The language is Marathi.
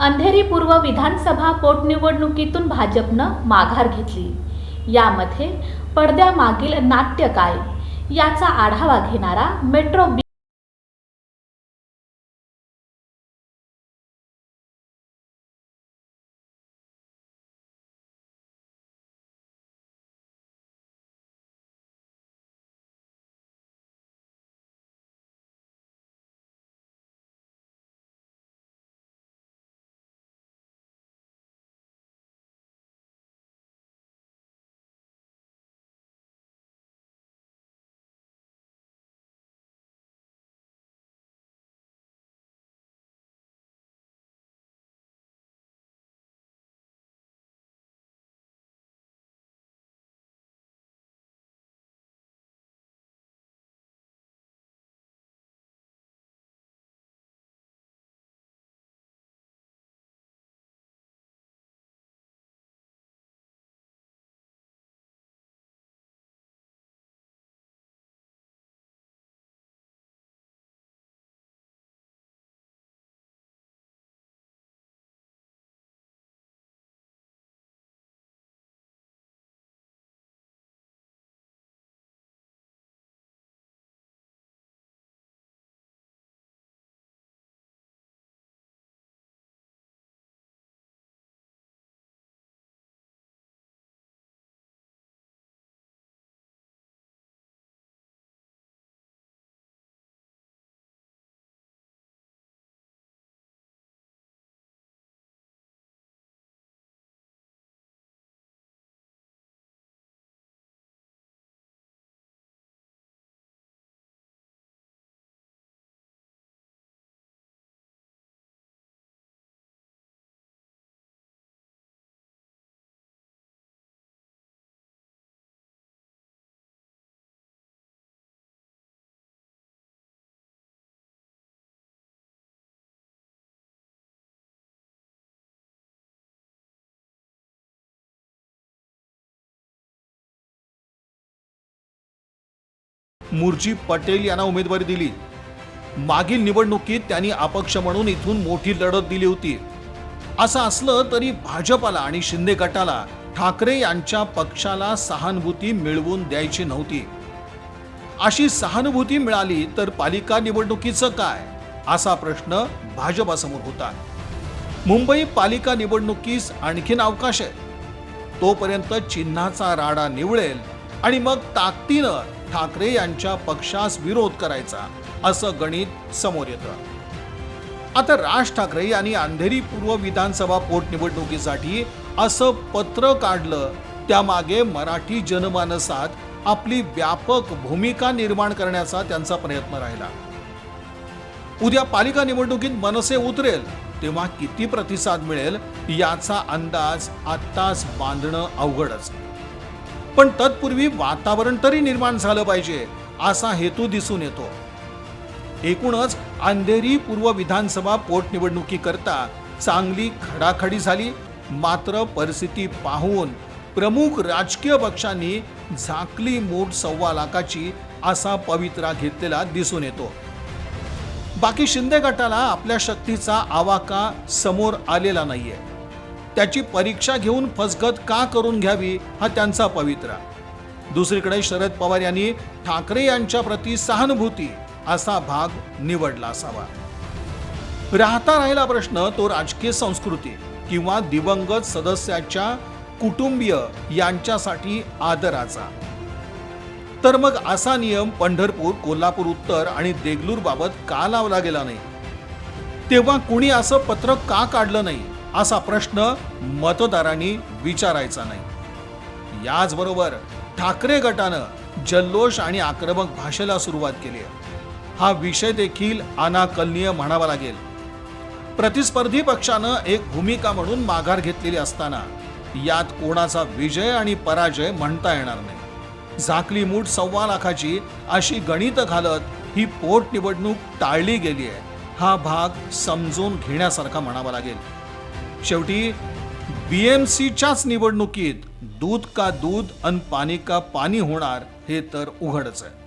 अंधेरी पूर्व विधानसभा पोटनिवडणुकीतून भाजपनं माघार घेतली. यामध्ये पडद्यामागील नाट्य काय? याचा आढावा घेणारा मेट्रो मुरजी पटेल यांना उमेदवारी दिली. मागील निवडणुकीत त्यांनी अपक्ष म्हणून इथून मोठी लढत दिली होती. असं असलं तरी भाजपाला आणि शिंदे गटाला ठाकरे यांच्या पक्षाला सहानुभूती मिळवून द्यायची नव्हती. अशी सहानुभूती मिळाली तर पालिका निवडणुकीचं काय? असा प्रश्न भाजपासमोर होता. मुंबई पालिका निवडणुकीस आणखीन अवकाश आहे तोपर्यंत चिन्हाचा राडा निवळेल आणि मग ताकदीनं ठाकरे यांच्या पक्षास विरोध करायचा असं गणित समोर येतं. आता राज ठाकरे यांनी अंधेरी पूर्व विधानसभा पोटनिवडणुकीसाठी असं पत्र काढलं त्यामागे मराठी जनमानसात आपली व्यापक भूमिका निर्माण करण्याचा त्यांचा प्रयत्न राहिला. उद्या पालिका निवडणुकीत मनसे उतरेल तेव्हा किती प्रतिसाद मिळेल याचा अंदाज आत्ताच बांधणं अवघडच. पण तत्पूर्वी वातावरण तरी निर्माण झालं पाहिजे असा हेतू दिसून येतो. एकूणच अंधेरी पूर्व विधानसभा पोटनिवडणुकीकरता चांगली खडाखडी झाली मात्र परिस्थिती पाहून प्रमुख राजकीय पक्षांनी झाकली मोठ सव्वा लाखाची असा पवित्रा घेतलेला दिसून येतो. बाकी शिंदे गटाला आपल्या शक्तीचा आवाका समोर आलेला नाहीये. त्याची परीक्षा घेऊन फसगत का करून घ्यावी हा त्यांचा पवित्रा. दुसरीकडे शरद पवार यांनी ठाकरे यांच्या प्रती सहानुभूती असा भाग निवडला असावा. राहता राहिला प्रश्न तो राजकीय संस्कृती किंवा दिवंगत सदस्याच्या कुटुंबीय यांच्यासाठी आदराचा. तर मग असा नियम पंढरपूर कोल्हापूर उत्तर आणि देगलूर बाबत का लावला गेला नाही? तेव्हा कुणी असं पत्र का काढलं नाही? असा प्रश्न मतदारांनी विचारायचा नाही. याचबरोबर ठाकरे गटानं जल्लोष आणि आक्रमक भाषेला सुरुवात केली आहे. हा विषय देखील अनाकलनीय म्हणावा लागेल. प्रतिस्पर्धी पक्षानं एक भूमिका म्हणून माघार घेतलेली असताना यात कोणाचा विजय आणि पराजय म्हणता येणार नाही. झाकली मूठ सव्वा लाखाची अशी गणित घालत ही पोटनिवडणूक टाळली गेली आहे. हा भाग समजून घेण्यासारखा म्हणावा लागेल. शेवटी बी एम सीच्याच निवडणुकीत दूध का दूध अन पाणी का पाणी होणार हे तर उघडच आहे.